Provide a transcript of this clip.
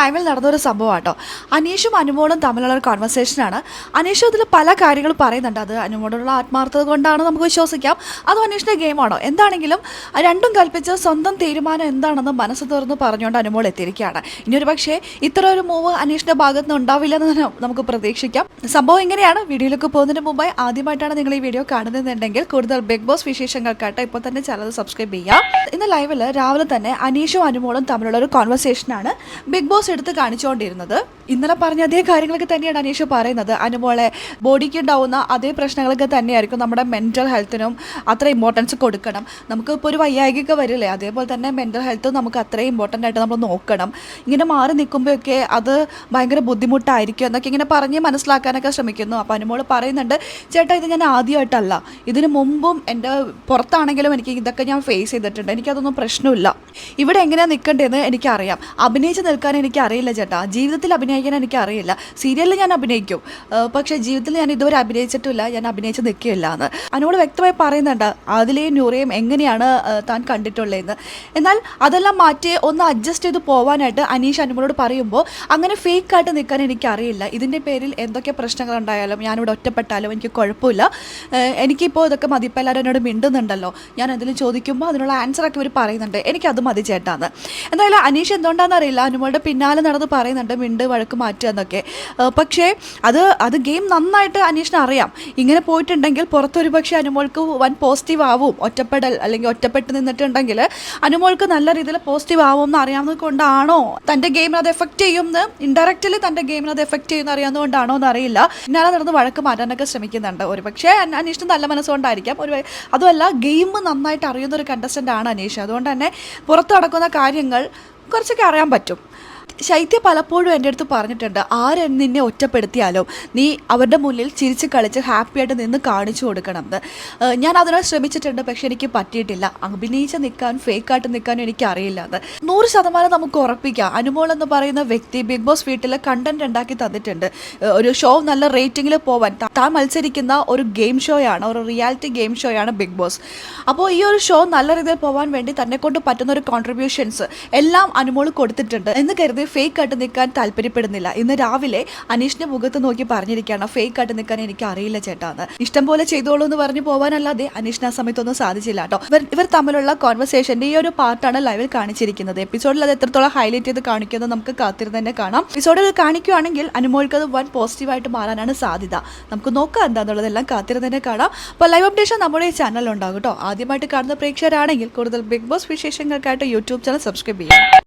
ടൈമിൽ നടന്നൊരു സംഭവം കേട്ടോ അനീഷും അനുമോളും തമ്മിലുള്ള ഒരു കോൺവെർസേഷനാണ് അനീഷ് അതിൽ പല കാര്യങ്ങൾ പറയുന്നുണ്ട്. അത് അനുമോടുള്ള ആത്മാർത്ഥത കൊണ്ടാണ് നമുക്ക് വിശ്വസിക്കാം. അതും അനീഷിന്റെ ഗെയിമാണോ? എന്താണെങ്കിലും രണ്ടും കൽപ്പിച്ച് സ്വന്തം തീരുമാനം എന്താണെന്ന് മനസ്സ് തുറന്ന് പറഞ്ഞുകൊണ്ട് അനുമോൾ എത്തിയിരിക്കുകയാണ്. ഇനി ഒരു പക്ഷേ ഇത്ര ഒരു മൂവ് അനീഷിന്റെ ഭാഗത്ത് നിന്ന് ഉണ്ടാവില്ലെന്ന് തന്നെ നമുക്ക് പ്രതീക്ഷിക്കാം. സംഭവം ഇങ്ങനെയാണ്. വീഡിയോയിലേക്ക് പോകുന്നതിന് മുമ്പായി ആദ്യമായിട്ടാണ് നിങ്ങൾ ഈ വീഡിയോ കാണുന്നതെന്നുണ്ടെങ്കിൽ കൂടുതൽ ബിഗ് ബോസ് വിശേഷങ്ങൾക്കായിട്ട് ഇപ്പോൾ തന്നെ ചാനൽ സബ്സ്ക്രൈബ് ചെയ്യാം ഇന്ന് ലൈവിൽ രാവിലെ തന്നെ അനീഷും അനുമോളും തമ്മിലുള്ള ഒരു കോൺവെർസേഷനാണ് ബിഗ് ബോസ് എടുത്ത് കാണിച്ചുകൊണ്ടിരുന്നത് ഇന്നലെ പറഞ്ഞ അതേ കാര്യങ്ങളൊക്കെ തന്നെയാണ് അനീഷ് പറയുന്നത്. അനുമോളെ ബോഡിക്ക് ഉണ്ടാവുന്ന അതേ പ്രശ്നങ്ങളൊക്കെ തന്നെയായിരിക്കും നമ്മുടെ മെന്റൽ ഹെൽത്തിനും അത്ര ഇമ്പോർട്ടൻസ് കൊടുക്കണം. നമുക്ക് ഇപ്പോൾ ഒരു വയ്യായികയൊക്കെ വരില്ലേ? അതേപോലെ തന്നെ മെന്റൽ ഹെൽത്ത് നമുക്ക് അത്രയും ഇമ്പോർട്ടന്റ് ആയിട്ട് നമ്മൾ നോക്കണം. ഇങ്ങനെ മാറി നിൽക്കുമ്പോഴൊക്കെ അത് ഭയങ്കര ബുദ്ധിമുട്ടായിരിക്കും എന്നൊക്കെ ഇങ്ങനെ പറഞ്ഞ് മനസ്സിലാക്കാനൊക്കെ ശ്രമിക്കുന്നു. അപ്പോൾ അനുമോൾ പറയുന്നുണ്ട് ചേട്ടാ ഇത് ഞാൻ ആദ്യമായിട്ടല്ല. ഇതിന് മുമ്പും എന്റെ പുറത്താണെങ്കിലും എനിക്ക് ഇതൊക്കെ ഞാൻ ഫേസ് ചെയ്തിട്ടുണ്ട്. എനിക്കതൊന്നും പ്രശ്നമില്ല. ഇവിടെ എങ്ങനെയാണ് നിൽക്കേണ്ടതെന്ന് എനിക്കറിയാം. അഭിനയിച്ച് നിൽക്കാൻ എനിക്കറിയില്ല ചേട്ടാ. ജീവിതത്തിൽ അഭിനയിക്കാൻ എനിക്ക് അറിയില്ല സീരിയലിൽ ഞാൻ അഭിനയിക്കും. പക്ഷെ ജീവിതത്തിൽ ഞാൻ ഇതുവരെ അഭിനയിച്ചിട്ടില്ല. ഞാൻ അഭിനയിച്ച് നിൽക്കില്ല എന്ന് അതിനോട് വ്യക്തമായി പറയുന്നുണ്ട് അതിലെയും നൂറയും എങ്ങനെയാണ് താൻ കണ്ടിട്ടുള്ളതെന്ന്. എന്നാൽ അതെല്ലാം മാറ്റി ഒന്ന് അഡ്ജസ്റ്റ് ചെയ്ത് പോവാനായിട്ട് അനീഷ് അനുമോളോട് പറയുമ്പോൾ അങ്ങനെ ഫേക്കായിട്ട് നിൽക്കാൻ എനിക്കറിയില്ല. ഇതിന്റെ പേരിൽ എന്തൊക്കെ പ്രശ്നങ്ങൾ ഉണ്ടായാലും ഞാനിവിടെ ഒറ്റപ്പെട്ടാലും എനിക്ക് കുഴപ്പമില്ല. എനിക്കിപ്പോൾ ഇതൊക്കെ മതി. ഇപ്പോൾ എല്ലാവരും എന്നോട് മിണ്ടുന്നുണ്ടല്ലോ. ഞാൻ എന്തെങ്കിലും ചോദിക്കുമ്പോൾ അതിനുള്ള ആൻസറൊക്കെ ഇവർ പറയുന്നുണ്ട്. എനിക്കത് മതി ചേട്ടാന്ന്. എന്തായാലും അനീഷ് എന്തുകൊണ്ടാണെന്ന് അറിയില്ല അനുമോളുടെ പിന്നാലെ നടന്ന് പറയുന്നുണ്ട് മിണ്ട് വഴക്ക് മാറ്റുക എന്നൊക്കെ. പക്ഷേ അത് അത് ഗെയിം നന്നായിട്ട് അന്വേഷണം അറിയാം. ഇങ്ങനെ പോയിട്ടുണ്ടെങ്കിൽ പുറത്തൊരു പക്ഷേ അനുമോൾക്ക് വൻ പോസിറ്റീവ് ആവും. ഒറ്റപ്പെടൽ അല്ലെങ്കിൽ ഒറ്റപ്പെട്ട് നിന്നിട്ടുണ്ടെങ്കിൽ അനുമോൾക്ക് നല്ല രീതിയിൽ പോസിറ്റീവ് ആവും എന്ന് അറിയാവുന്നത് കൊണ്ടാണോ? തന്റെ ഗെയിമിന് അത് എഫക്റ്റ് ചെയ്യുമെന്ന്? ഇൻഡയറക്റ്റ്ലി തന്റെ ഗെയിമിന് അത് എഫക്റ്റ് ചെയ്യുന്ന അറിയാവുന്നതുകൊണ്ടാണോ എന്ന് അറിയില്ല പിന്നാലെ നടന്ന് വഴക്ക് മാറ്റാനൊക്കെ ശ്രമിക്കുന്നുണ്ട്. ഒരു പക്ഷേ അന- അനീഷിന് നല്ല മനസ്സുകൊണ്ടായിരിക്കാം. ഒരു അതുമല്ല ഗെയിം നന്നായിട്ട് അറിയുന്ന ഒരു കണ്ടസ്റ്റന്റ് ആണ് അനീഷ്. അതുകൊണ്ട് തന്നെ പുറത്തു നടക്കുന്ന കാര്യങ്ങൾ കുറച്ചൊക്കെ അറിയാൻ പറ്റും. ശൈത്യ പലപ്പോഴും എന്റെ അടുത്ത് പറഞ്ഞിട്ടുണ്ട് ആരും നിന്നെ ഒറ്റപ്പെടുത്തിയാലോ നീ അവരുടെ മുന്നിൽ ചിരിച്ച് കളിച്ച് ഹാപ്പിയായിട്ട് നിന്ന് കാണിച്ചു കൊടുക്കണം. എന്ന് ഞാൻ അതിനോട് ശ്രമിച്ചിട്ടുണ്ട് പക്ഷെ എനിക്ക് പറ്റിയിട്ടില്ല. അഭിനയിച്ച് നിൽക്കാൻ ഫേക്കായിട്ട് നിൽക്കാനും എനിക്ക് അറിയില്ല എന്ന് നൂറ് ശതമാനം നമുക്ക് ഉറപ്പിക്കാം. അനുമോൾ എന്ന് പറയുന്ന വ്യക്തി ബിഗ് ബോസ് വീട്ടിൽ കണ്ടന്റ് ഉണ്ടാക്കി തന്നിട്ടുണ്ട്. ഒരു ഷോ നല്ല റേറ്റിംഗിൽ പോവാൻ. താൻ മത്സരിക്കുന്ന ഒരു ഗെയിം ഷോയാണ് ഒരു റിയാലിറ്റി ഗെയിം ഷോയാണ് ബിഗ് ബോസ് അപ്പോൾ ഈ ഒരു ഷോ നല്ല രീതിയിൽ പോകാൻ വേണ്ടി തന്നെ കൊണ്ട് പറ്റുന്ന ഒരു കോൺട്രിബ്യൂഷൻസ് എല്ലാം അനുമോൾ കൊടുത്തിട്ടുണ്ട്. എന്ന് കരുതി ഫേക്ക് ആയിട്ട് നിൽക്കാൻ താല്പര്യപ്പെടുന്നില്ല. ഇന്ന് രാവിലെ അനീഷിന്റെ മുഖത്ത് നോക്കി പറഞ്ഞിരിക്കുകയാണ്. ഫേക്ക് ആയിട്ട് നിൽക്കാൻ എനിക്ക് അറിയില്ല ചേട്ടാന്ന്. ഇഷ്ടം പോലെ ചെയ്തോളൂ എന്ന് പറഞ്ഞു പോകാനല്ലാതെ അനീഷിന് ആ സമയത്തൊന്നും സാധിച്ചില്ല കേട്ടോ. ഇവർ ഇവർ തമ്മിലുള്ള കോൺവെർസേഷന്റെ ഈ ഒരു പാർട്ടാണ് ലൈവിൽ കാണിച്ചിരിക്കുന്നത്. എപ്പിസോഡിൽ അത് എത്രത്തോളം ഹൈലൈറ്റ് ചെയ്ത് കാണിക്കുന്നത് നമുക്ക് കാത്തിരുന്ന് തന്നെ കാണാം. എപ്പിസോഡിൽ കാണിക്കുകയാണെങ്കിൽ അനുമോൾക്ക് അത് വൺ പോസിറ്റീവായിട്ട് മാറാനാണ് സാധ്യത. നമുക്ക് നോക്കാം എന്താണെന്നുള്ളതെല്ലാം കാത്തിരുന്ന് തന്നെ കാണാം. അപ്പോൾ ലൈവ് അപ്ഡേഷൻ നമ്മുടെ ഈ ചാനലിൽ ഉണ്ടാകും കേട്ടോ. ആദ്യമായിട്ട് കാണുന്ന പ്രേക്ഷകരാണെങ്കിൽ കൂടുതൽ ബിഗ് ബോസ് വിശേഷങ്ങൾക്കായിട്ട് യൂട്യൂബ് ചാനൽ സബ്സ്ക്രൈബ് ചെയ്യാം.